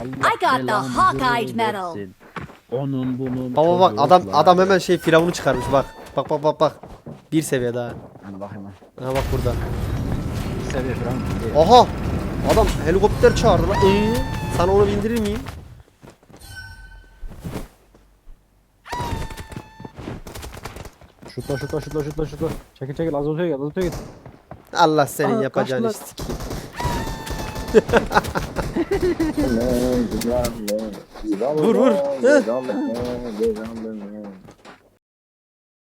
Allah I got the belanı Hawkeye medal. Onun bunun. Baba bak adam adam hemen şey firavunu çıkarmış bak. Bak bak bak bak. Bir seviye daha. Bakayım ben. Ha bak burada. Bir seviye falan değil. Aha! Adam helikopter çağırdı lan. Ee, sana onu bindirir miyim? Şutla şutla şutla şutla şutla. Çekil çekil az öteye gel az öteye git. Allah senin Aa, yapacağını kaçtılar. sikeyim. Vur, vur.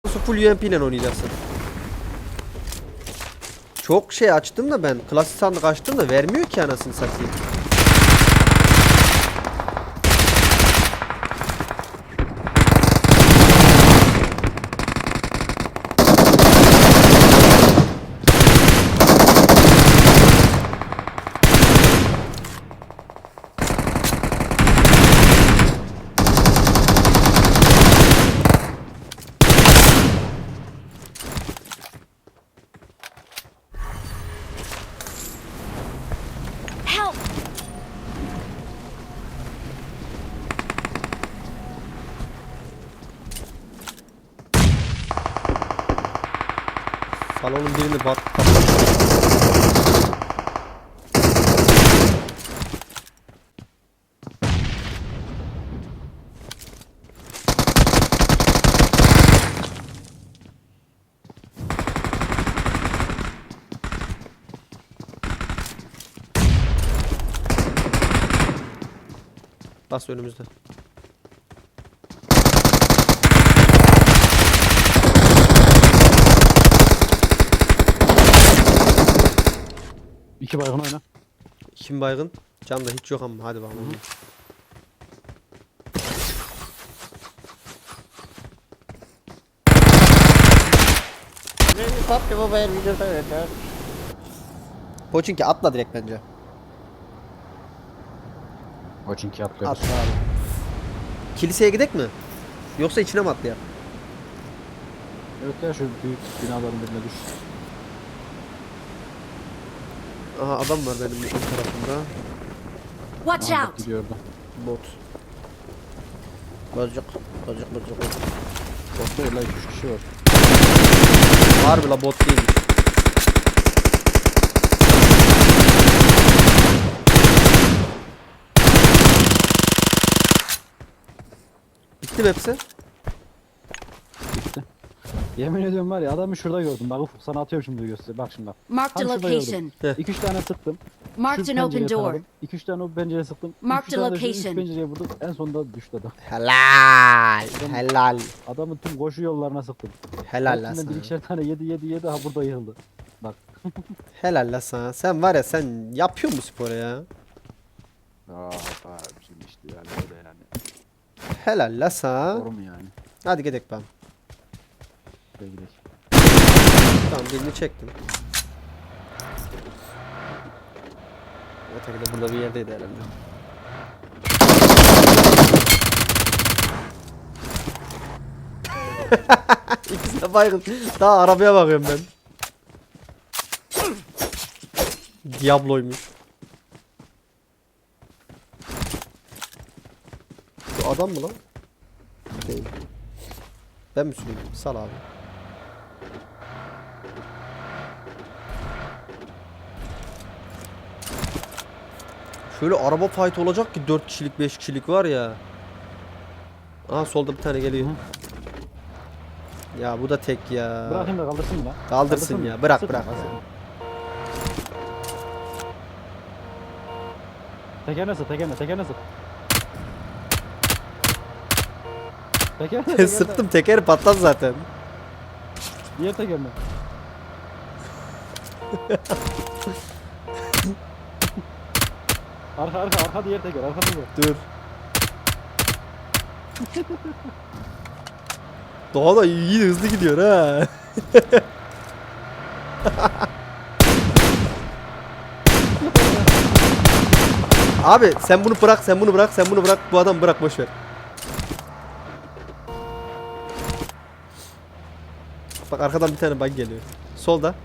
Nasıl full UMP ile oynayacaksın? Çok şey açtım da ben klasik sandık açtım da vermiyor ki anasını satayım. Salonun birini bat. Bas önümüzde. İki baygın oyna. Kim baygın? Can da hiç yok ama hadi bakalım. Poçinki atla direkt bence. O çünkü atlıyoruz. Atla abi. Kiliseye gidek mi? Yoksa içine mi atlayalım? Evet ya şu büyük binaların birine düş. Aha adam var benim ön tarafımda. Watch out! Gidiyor orada. Bot. Bozcuk. Bozcuk bozcuk. bozcuk. Bot değil la iki üç kişi var. Harbi la bot değilmiş. Bitti mi hepsi? Yemin ediyorum var ya adamı şurada gördüm. Bak ufuk sana atıyorum şimdi göster. Bak şimdi bak. Marked a Tam şurada location. Heh. 2-3 tane sıktım. Marked an open door. taradım. 2-3 tane o pencereye sıktım. Marked Üç tane a de şu üst location. pencereye vurdum. En sonunda düştü adam. Helal. Helal. Adamın tüm koşu yollarına sıktım. Helal la Hepsinden sana. bir ikişer tane yedi yedi yedi ha burada yığıldı. Bak. Helal la sana. Sen var ya sen yapıyor musun sporu ya? Aa şimdi işte yani öyle yani. Helal la sana. Doğru mu yani? Hadi gidelim ben. Şöyle gidelim. Tamam birini çektim. Öteki de burada bir yerdeydi herhalde. İkisi de baygın. Daha arabaya bakıyorum ben. Diablo'ymuş. Şu adam mı lan? Değil. Ben mi sürüyorum? Sal abi. Şöyle araba fight olacak ki 4 kişilik 5 kişilik var ya. Aha solda bir tane geliyor. Ya bu da tek ya. Bırakayım da kaldırsın mı lan? Kaldırsın mı? ya, bırak, Sıkma, bırak. Teker nasıl? Teker nasıl? Teker nasıl? Teker nasıl? Sıktım tekeri patladı zaten. Diğer teker mi? arka arka arka diğer teker arka teker. Dur. Daha da iyi hızlı gidiyor ha. Abi sen bunu bırak, sen bunu bırak, sen bunu bırak. Bu adam bırak boş ver. Bak arkadan bir tane bug geliyor. Solda.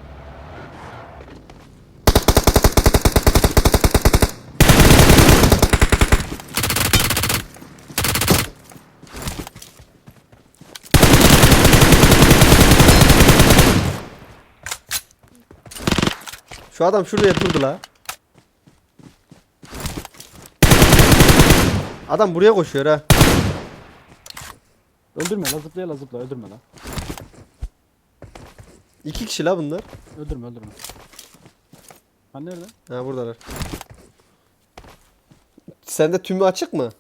Şu adam şuraya durdu la. Adam buraya koşuyor ha. Öldürme la zıplaya la zıpla öldürme la. İki kişi la bunlar. Öldürme öldürme. Ha nerede? Ha buradalar. Sende tümü açık mı?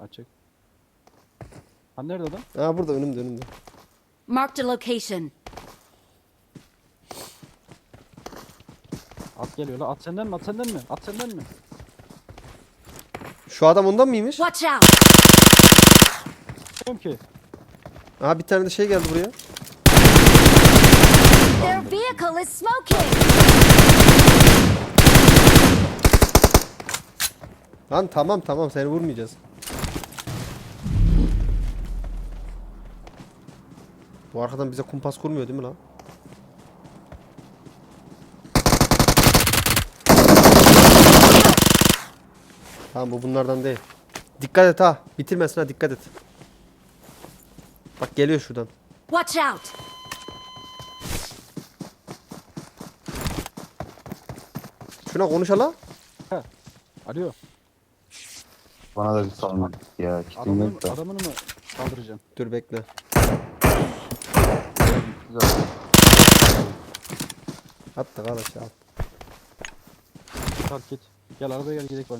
Açık. Ha nerede adam? Ha burada önümde önümde. Marked a location. At geliyor la. At senden mi? At senden mi? At senden mi? Şu adam ondan mıymış? Watch out! Bilmiyorum ki. Aha bir tane de şey geldi buraya. Their vehicle is smoking! Lan tamam tamam seni vurmayacağız. Bu arkadan bize kumpas kurmuyor değil mi lan? Tamam bu bunlardan değil. Dikkat et ha. Bitirmesin ha dikkat et. Bak geliyor şuradan. Watch out! Şuna konuşala. Arıyor. Bana da bir salmak ya. Kitim Adamını, yok da. adamını mı kaldıracağım? Dur bekle. Güzel. Attık al aşağı. at. Fark et. Gel arabaya gel gidelim bana.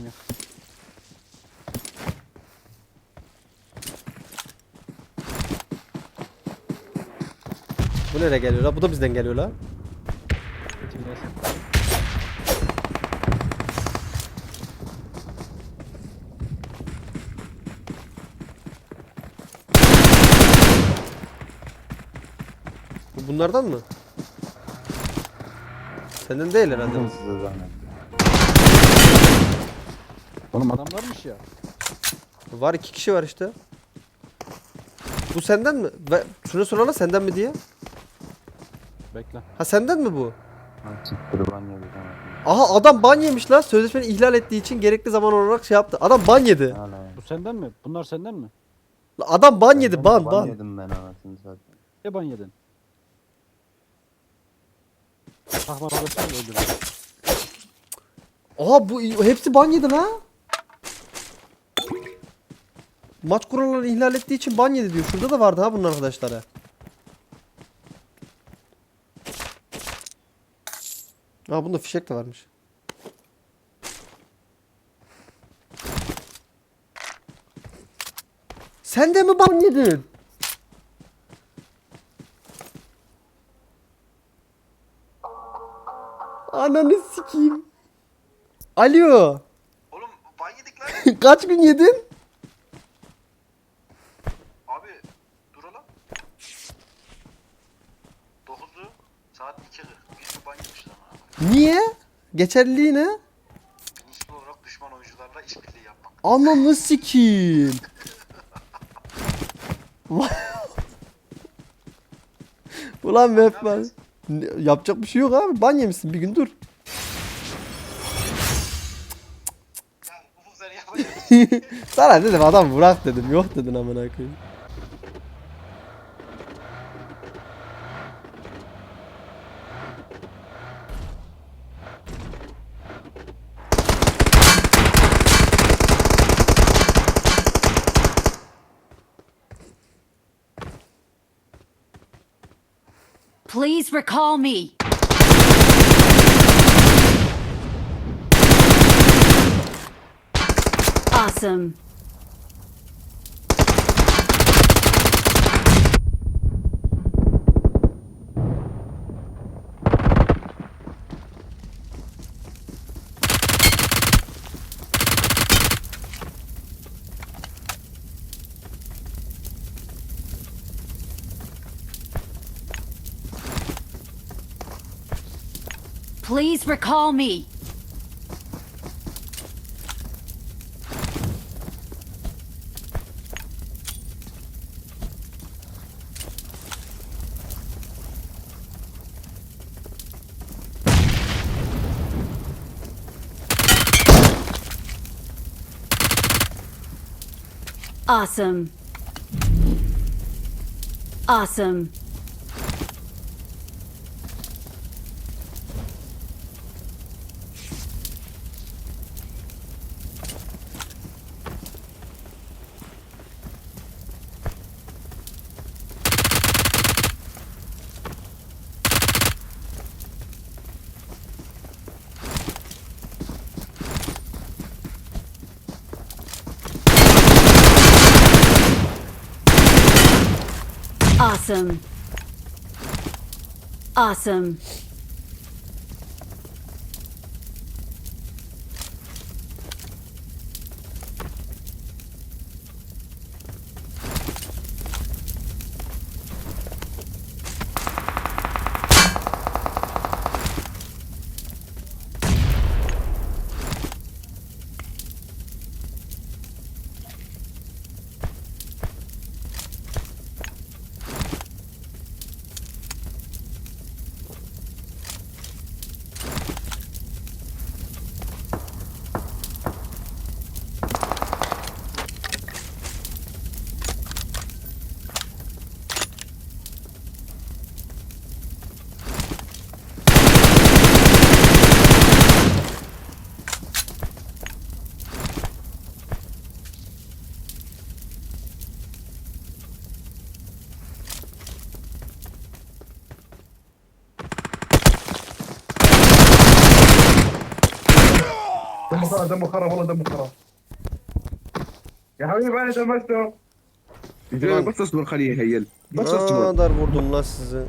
Bu nereye geliyor la? Bu da bizden geliyor la. Bu bunlardan mı? Senden değil herhalde. Dedim size zahmet. Oğlum adamlarmış ya. Var iki kişi var işte. Bu senden mi? Ve şunu sorana senden mi diye. Bekle. Ha senden mi bu? Siktir tane. Aha adam ban yemiş lan. Sözleşmeni ihlal ettiği için gerekli zaman olarak şey yaptı. Adam ban yedi. Hala ya. Bu senden mi? Bunlar senden mi? Adam ban yedi ban Ban ban. yedim ben anasını zaten. Ne ban yedin? Takma öldürdün? Aha bu hepsi ban yedi la. Maç kurallarını ihlal ettiği için ban yedi diyor. Şurada da vardı ha bunun arkadaşları. Ha bunda fişek de varmış. Sen de mi ban yedin? Ananı sikeyim. Alo. Oğlum ban yedik lan. Kaç gün yedin? Abi dur oğlum. 9'u saat 2'lik. Biz bu ban yemişiz ama. Niye? Geçerliliği ne? Bilinçli olarak düşman oyuncularla işbirliği yapmak. Ananı sikeyim. Ulan Batman. Ne- Yapacak bir şey yok abi. Ban yemişsin bir gün dur. Yapacak. Sana dedim adam bırak dedim. Yok dedin amına koyayım. Please recall me. Awesome. Please recall me. Awesome. Awesome. Awesome. Awesome. دمه خرا دمه خرا والله دمه خرا يا حبيبي انا دمجته Ulan- بس اصبر خليه يهيل بس Ne اصبر kadar vurdum lan sizi.